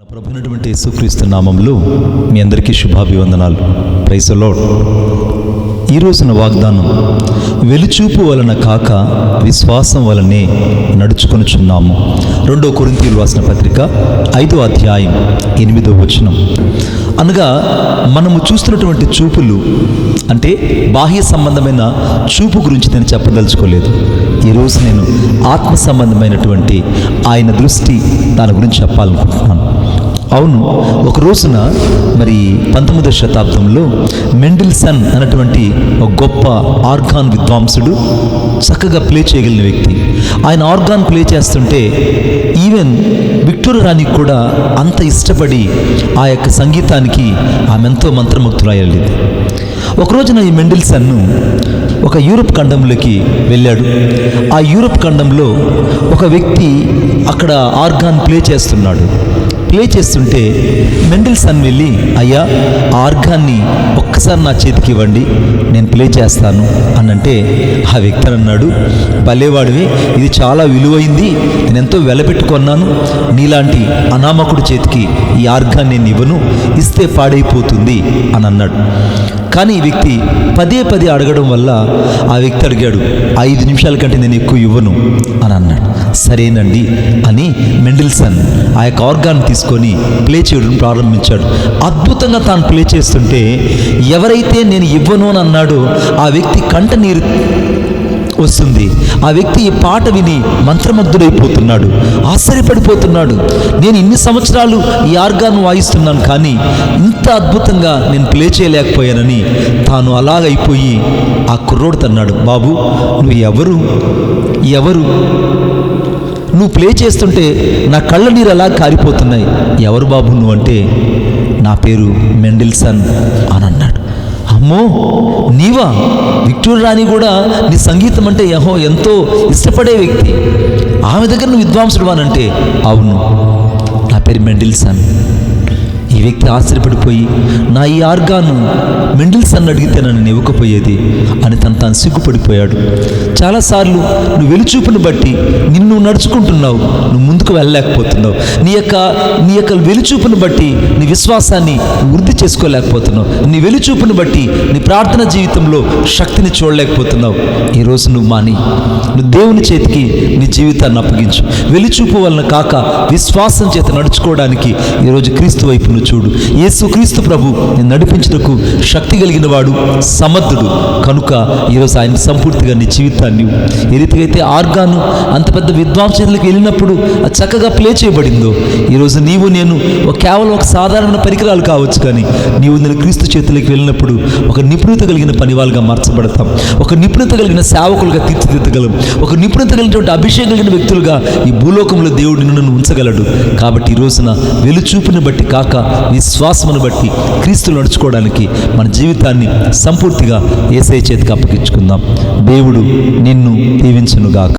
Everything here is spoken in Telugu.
ప్రభునటువంటి యేసుక్రీస్తు నామంలో మీ అందరికీ శుభాభివందనాలు. ప్రైసలో ఈ రోజున వాగ్దానం వెలుచూపు వలన కాక విశ్వాసం వలనే నడుచుకొనుచున్నాము. రెండో కొరింతీలు రాసిన పత్రిక ఐదో అధ్యాయం ఎనిమిదో వచనం. అనగా మనము చూస్తున్నటువంటి చూపులు అంటే బాహ్య సంబంధమైన చూపు గురించి నేను చెప్పదలుచుకోలేదు. ఈరోజు నేను ఆత్మ సంబంధమైనటువంటి ఆయన దృష్టి దాని గురించి చెప్పాలనుకుంటున్నాను. అవును ఒక రోజున మరి పంతొమ్మిదవ శతాబ్దంలో మెండిల్సన్ అన్నటువంటి ఒక గొప్ప ఆర్గాన్ విద్వాంసుడు చక్కగా ప్లే చేయగలిగిన వ్యక్తి. ఆయన ఆర్గాన్ ప్లే చేస్తుంటే ఈవెన్ విక్టోరియా రాణికి కూడా అంత ఇష్టపడి ఆ యొక్క సంగీతానికి ఆమె ఎంతో మంత్రముగ్ధురాయలేదు ఒక రోజున ఈ మెండిల్సన్ను ఒక యూరప్ ఖండంలోకి వెళ్ళాడు. ఆ యూరప్ ఖండంలో ఒక వ్యక్తి అక్కడ ఆర్గాన్ ప్లే చేస్తున్నాడు. ప్లే చేస్తుంటే మెండిల్సన్ వెళ్ళి అయ్యా ఆర్గాన్ని ఒక్కసారి నా చేతికి ఇవ్వండి నేను ప్లే చేస్తాను. అని అంటే ఆ వ్యక్తి అన్నాడు భలేవాడివి ఇది చాలా విలువైంది నేను ఎంతో వెలపెట్టుకున్నాను నీలాంటి అనామకుడి చేతికి ఈ ఆర్గాన్ని నేను ఇవ్వను ఇస్తే పాడైపోతుంది అని అన్నాడు. కానీ ఈ వ్యక్తి పదే పదే అడగడం వల్ల ఆ వ్యక్తి అడిగాడు ఐదు నిమిషాల కంటే నేను ఎక్కువ ఇవ్వను అని అన్నాడు. సరేనండి అని మెండిల్సన్ ఆ యొక్క ఆర్గాన్ తీసుకొని ప్లే చేయడం ప్రారంభించాడు. అద్భుతంగా తాను ప్లే చేస్తుంటే ఎవరైతే నేను ఇవ్వను అని అన్నాడో ఆ వ్యక్తి కంట నీరు వస్తుంది. ఆ వ్యక్తి ఈ పాట విని మంత్రముగ్ధుడైపోతున్నాడు. ఆశ్చర్యపడిపోతున్నాడు. నేను ఇన్ని సంవత్సరాలు ఈ ఆర్గాన్ వాయిస్తున్నాను కానీ ఇంత అద్భుతంగా నేను ప్లే చేయలేకపోయానని తాను అలాగైపోయి ఆ కుర్రోడు తన్నాడు. బాబు నువ్వు ఎవరు? ఎవరు? నువ్వు ప్లే చేస్తుంటే నా కళ్ళ నీరు అలా కారిపోతున్నాయి? ఎవరు బాబు నువ్వు? అంటే నా పేరు మెండిల్సన్ అని అన్నాడు అమ్మో నీవా? విక్టూర్ రాణి కూడా నీ సంగీతం అంటే యహో ఎంతో ఇష్టపడే వ్యక్తి. ఆమె దగ్గర నువ్వు విద్వాంసుడు అనంటే అవును నా పేరు మెండిల్సన్ ఈ వ్యక్తి ఆశ్చర్యపడిపోయి నా ఈ ఆర్గాను మెండిల్సన్ అడిగితే నన్ను ఇవ్వకపోయేది అని తను తాను సిగ్గుపడిపోయాడు. చాలాసార్లు నువ్వు వెలుచూపును బట్టి నిన్ను నడుచుకుంటున్నావు నువ్వు ముందుకు వెళ్ళలేకపోతున్నావు. నీ యొక్క నీ యొక్క వెలుచూపును బట్టి నీ విశ్వాసాన్ని వృద్ధి చేసుకోలేకపోతున్నావు. నీ వెలుచూపును బట్టి నీ ప్రార్థన జీవితంలో శక్తిని చూడలేకపోతున్నావు. ఈరోజు నువ్వు మాని నువ్వు దేవుని చేతికి నీ జీవితాన్ని అప్పగించు. వెలుచూపు వలన కాక విశ్వాసం చేత నడుచుకోవడానికి ఈరోజు క్రీస్తు వైపు నువ్వు చూడు. యేసుక్రీస్తు ప్రభు నేను నడిపించుటకు శక్తి కలిగిన వాడు సమర్థుడు. కనుక ఈరోజు ఆయన సంపూర్తిగా నీ జీవితాన్ని ఏ రీతిగా అయితే ఆర్గాను అంత పెద్ద విద్వాంసులకు వెళ్ళినప్పుడు అది చక్కగా ప్లే చేయబడిందో ఈరోజు నీవు నేను ఒక కేవలం ఒక సాధారణ పరికరాలు కావచ్చు కానీ నీవు నేను క్రీస్తు చేతులకు వెళ్ళినప్పుడు ఒక నిపుణత కలిగిన పనివాళ్ళుగా మార్చబడతాం. ఒక నిపుణత కలిగిన సేవకులుగా తీర్చిదిద్దగలం. ఒక నిపుణత కలిగినటువంటి అభిషేకం కలిగిన వ్యక్తులుగా ఈ భూలోకంలో దేవుడు నిన్ను ఉంచగలడు. కాబట్టి ఈ రోజున వెలుచూపుని బట్టి కాక విశ్వాసమును బట్టి క్రీస్తు నడుచుకోవడానికి మన జీవితాన్ని సంపూర్తిగా ఏసే చేతికి అప్పగించుకుందాం. దేవుడు నిన్ను దీవించునుగాక.